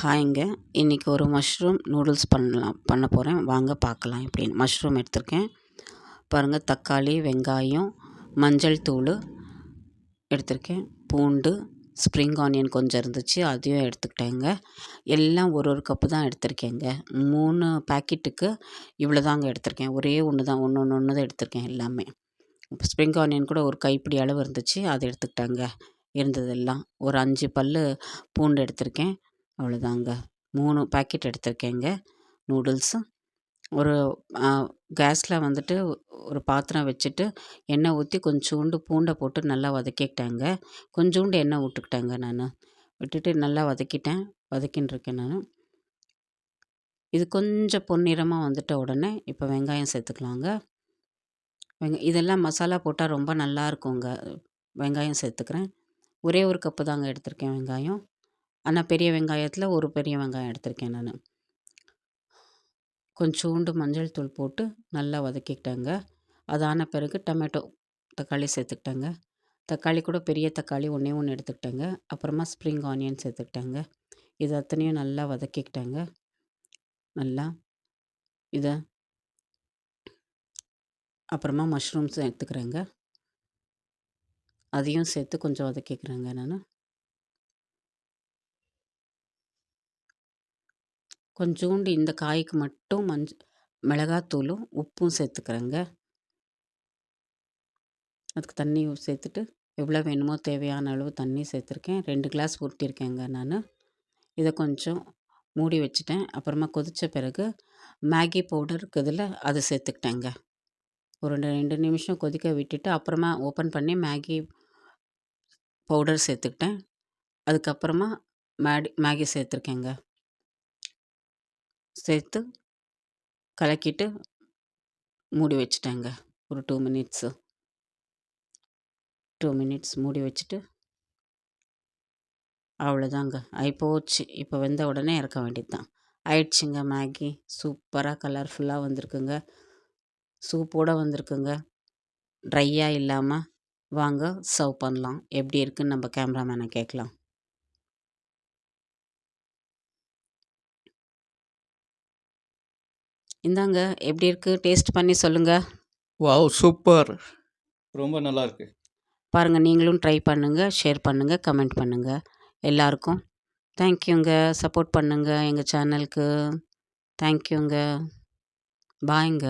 ஹாய்ங்க. இன்றைக்கி ஒரு mushroom noodles பண்ணலாம் பண்ண போகிறேன் வாங்க பார்க்கலாம் எப்படின்னு மஷ்ரூம் எடுத்திருக்கேன். பாருங்கள் தக்காளி வெங்காயம் மஞ்சள் தூள் எடுத்திருக்கேன். பூண்டு ஸ்ப்ரிங் ஆனியன் கொஞ்சம் இருந்துச்சு அதையும் எடுத்துக்கிட்டேங்க. எல்லாம் ஒரு ஒரு கப்பு தான் எடுத்திருக்கேங்க. மூணு பேக்கெட்டுக்கு இவ்வளோ தாங்க எடுத்திருக்கேன். ஒரே ஒன்று தான் ஒன்று ஒன்று ஒன்று தான் எடுத்திருக்கேன் எல்லாமே. ஸ்ப்ரிங் ஆனியன் கூட ஒரு கைப்பிடி அளவு இருந்துச்சு அதை எடுத்துக்கிட்டாங்க. இருந்ததெல்லாம். ஒரு அஞ்சு பல் பூண்டு எடுத்திருக்கேன். அவ்வளோதாங்க. மூணு பாக்கெட் எடுத்திருக்கேங்க நூடுல்ஸு ஒரு கேஸில் வந்துட்டு ஒரு பாத்திரம் வச்சுட்டு எண்ணெய் ஊற்றி கொஞ்சோண்டு பூண்டை போட்டு நல்லா வதக்கிக்கிட்டேங்க. கொஞ்சோண்டு எண்ணெய் விட்டுக்கிட்டேங்க நான். விட்டுட்டு நல்லா வதக்கிட்டேன் வதக்கின்னு நான். இது கொஞ்சம் பொன்னிறமாக வந்துட்ட உடனே இப்போ வெங்காயம் சேர்த்துக்கலாங்க. வெங்க இதெல்லாம் மசாலா போட்டால் ரொம்ப நல்லா இருக்குங்க. வெங்காயம் சேர்த்துக்கிறேன். ஒரே ஒரு கப்பு தாங்க எடுத்திருக்கேன் வெங்காயம். ஆனால் பெரிய வெங்காயத்தில் ஒரு பெரிய வெங்காயம் எடுத்திருக்கேன் நான். கொஞ்சோண்டு மஞ்சள் தூள் போட்டு நல்லா வதக்கிக்கிட்டேங்க. அதான பிறகு டொமேட்டோ தக்காளி சேர்த்துக்கிட்டேங்க. தக்காளி கூட பெரிய தக்காளி ஒன்றே ஒன்று எடுத்துக்கிட்டேங்க. அப்புறமா ஸ்ப்ரிங் ஆனியன் சேர்த்துக்கிட்டேங்க. இது அத்தனையும் நல்லா வதக்கிக்கிட்டேங்க. நல்லா இதை அப்புறமா மஷ்ரூம் சேர்த்துக்கிறேங்க. அதையும் சேர்த்து கொஞ்சம் வதக்கிக்கிறேங்க நான். கொஞ்சோண்டு இந்த காய்க்கு மட்டும் மஞ்ச மிளகாத்தூளும் உப்பும் சேர்த்துக்கிறேங்க. அதுக்கு தண்ணி சேர்த்துட்டு எவ்வளோ வேணுமோ தேவையான அளவு தண்ணி சேர்த்துருக்கேன். ரெண்டு கிளாஸ் ஊற்றிருக்கேங்க நான். இதை கொஞ்சம் மூடி வச்சுட்டேன். அப்புறமா கொதித்த பிறகு மேகி பவுடர் இதில் அதை சேர்த்துக்கிட்டேங்க. ஒரு ரெண்டு ரெண்டு நிமிஷம் கொதிக்க விட்டுட்டு அப்புறமா ஓப்பன் பண்ணி மேகி பவுடர் சேர்த்துக்கிட்டேன். அதுக்கப்புறமா மேடி மேகி சேர்த்துருக்கேங்க. சேர்த்து கலக்கிட்டு மூடி வச்சுட்டேங்க. ஒரு டூ மினிட்ஸு டூ மினிட்ஸ் மூடி வச்சுட்டு அவ்வளோதாங்க. ஆகி போச்சு இப்போ வெந்த உடனே இறக்க வேண்டியது தான் ஆயிடுச்சுங்க மேகி. சூப்பராக கலர்ஃபுல்லாக வந்திருக்குங்க. சூப்போடு வந்திருக்குங்க. ட்ரையாக இல்லாமல் வாங்க சர்வ் பண்ணலாம். எப்படி இருக்குன்னு நம்ம கேமராமேனை கேட்கலாம். இந்தாங்க எப்படி இருக்குது டேஸ்ட் பண்ணி சொல்லுங்கள் வாவ் சூப்பர் ரொம்ப நல்லா இருக்கு பாருங்கள் நீங்களும் ட்ரை பண்ணுங்கள் ஷேர் பண்ணுங்கள் கமெண்ட் பண்ணுங்கள் எல்லாருக்கும் தேங்க்யூங்க சப்போர்ட் பண்ணுங்கள் எங்கள் சேனலுக்கு தேங்க்யூங்க பாய்ங்க